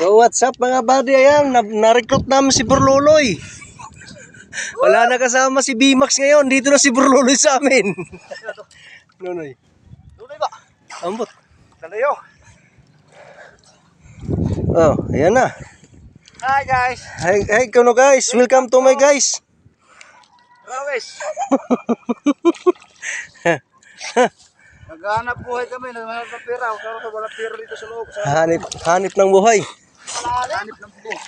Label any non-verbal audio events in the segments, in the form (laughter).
So what's up mga buddy? Ayan, na- na-recruit namin si Burluloy. Wala na kasama si B-Max ngayon. Dito na si Burluloy sa amin. Nunoy. Tunay ba? Ambot. Dalayo. Oh, ayan na. Hi guys. Hey, hey, kuno guys. Welcome to my guys. Rawes. (laughs) Naghahanap buhay kami, naghahanap ng pera. Karoon wala pera dito sa loob. Hanip, hanip ng buhay. Hanip ng buho.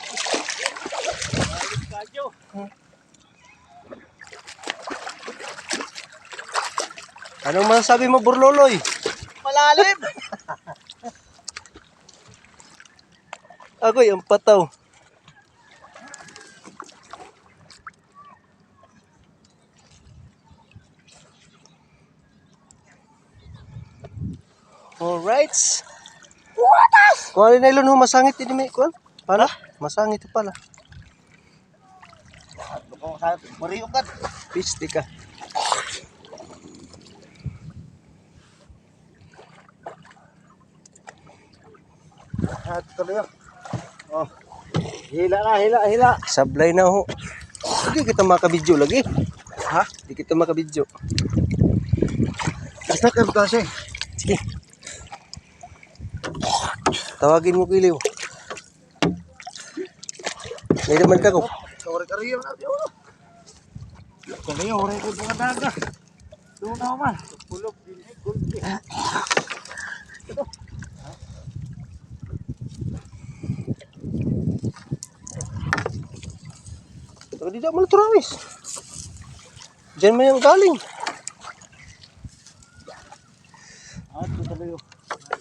Anong masasabi mo, Burluloy? Malalim. (laughs) Agoy, ang pataw. Alright. Ano na ilon ho, masangit din may kuan. Paano? Masangit pala. Mariyo ka. Piste ka. At tuloy. Oh. Hila na, hila, hila. Sablay na ho. Hindi kita makabidyo lagi. Ha? Hindi kita makabidyo. Basta ka kasi. Sige. Tawagin mo kiliw. May naman ka ko. Sorry ka rin. Oh. Kaya oray ko mga daga. Doon na man. Pulog din eh. Kulti. Pero di daw mo turawis. Diyan mo yung galing. Ah, ito yun.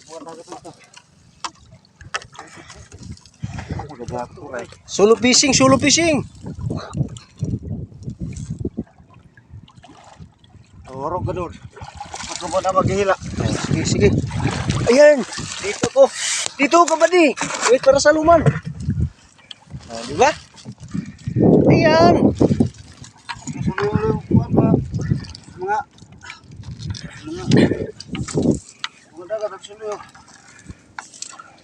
Buwan dagat ito. Magagawa ko rin. Solo fishing, solo fishing. Orong ka doon. Ako ba na maghihila? Sige, sige. Ayan, dito ko. Dito ka ba di? Wait para sa luman. Ah, di ba? Ayan. Mga... Mga... Mga dagat at sulo.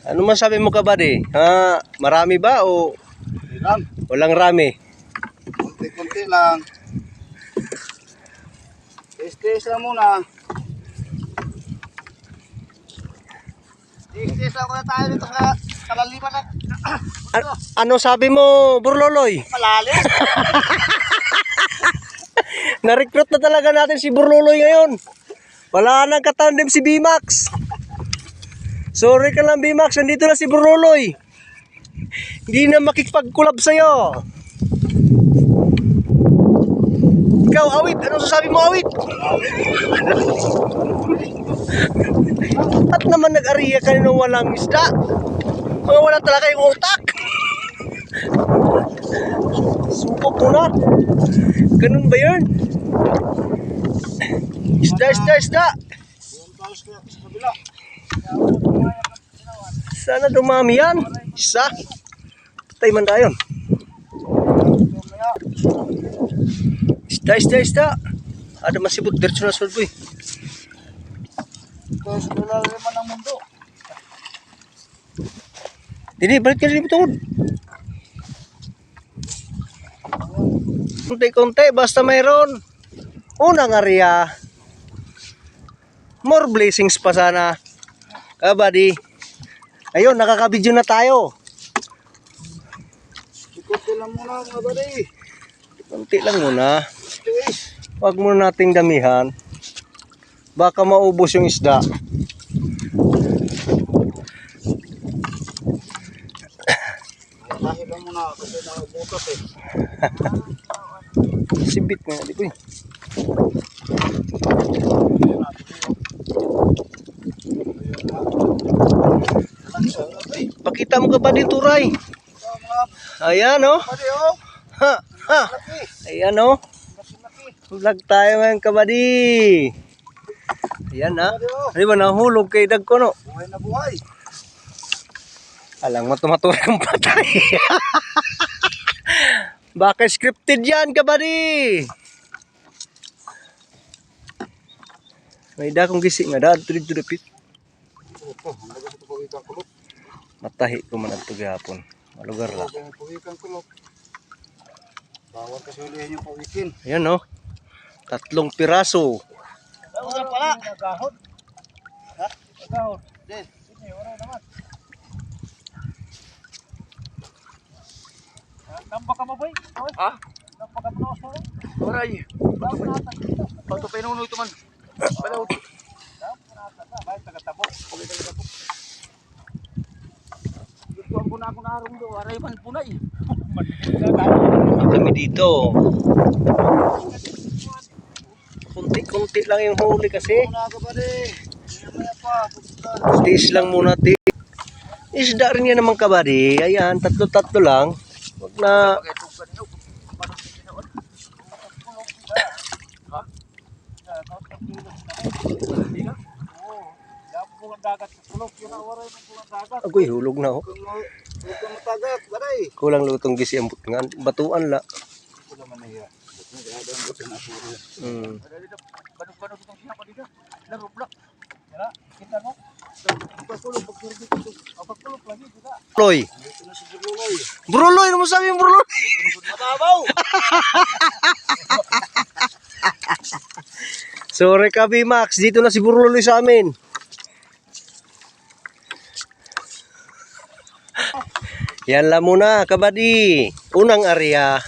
Ano masabi mo ka ba di? Ha, marami ba o Ilan? walang rami? Kunti-kunti lang. Taste-taste lang muna. Taste-taste lang muna tayo dito sa kalaliman na A- ano sabi mo, Burloloy? (laughs) malalim. Na-recruit na talaga natin si Burloloy ngayon. Wala nang katandem si B-Max. Sorry ka lang B-Max, nandito na si Burloloy. Hindi na makikipag-collab sa'yo. Ikaw, awit. Ano sasabi mo, awit? At naman nag-ariya ka nung walang isda. Mga wala talaga yung utak. Subok mo na. Ganun ba yun? Isda, isda, isda. Sa kabila. Sana dumami yan. Isa. Patay man tayo. Mamaya, Isda, isda, isda. Ada masibot. Diretso na sud boy. ito sa kalaliman ng mundo. Dini, balik ka rin bitungod. Konti-konti, basta mayroon. Unang area. More blessings pa sana. Kabady. Ayun, nakakabidyo na tayo. Kunti lang muna mga buddy. Konti lang muna. Huwag muna nating damihan. Baka maubos yung isda. Dahil lang muna kasi nabutas eh. (laughs) Sibit nga, di ko eh. Pakita mo ka ba dito, Ray? Ayan, oh. Ha, ha. Ayan, oh. Vlog tayo ngayon, kabady. Ayan, ha. Oh. Di ba, nahulog kay Dag ko, no? Buhay na buhay. Alang matumatura kang patay. (laughs) Baka scripted yan, kabady. May da kong gising nga, dad, tulid to the pit. Ito, ang ikaw kulot. Matahi ko man ito gihapon. Malugar lang. Bawal kasi ulihin yung pawikin. Ayan no. Tatlong piraso. Wala pala. Nagahod. Ha? Nagahod. Din. Sige, wala naman. Namba ka mo, boy? Ha? Namba ka mo na Oray. Bato pa inuno ito man. Balaw. Bahay taga-tabok. Pagay taga-tabok. Gusto ang kuna ako na arong do. Aray man punay. Kami dito. Kunti-kunti lang yung huli kasi. Tiis lang muna, tiis. Isda rin yan naman kabady. Ayan, tatlo-tatlo lang. Huwag na... Agoy, hulog na oh. Huwag kang matagat, baray. Kulang lutong gisi ang nga. Batuan la. Wala man na na puro. Hmm. Banog-banog itong siya ko dito. Laro blak. Kaya, kita mo. Kita. Loy. Na Buloy. Bruloy, ano mo sabi yung Bruloy? Mababaw! (laughs) Sorry ka, Max. Dito na si Bruloy sa amin. Yan lang muna, kabady. Unang area.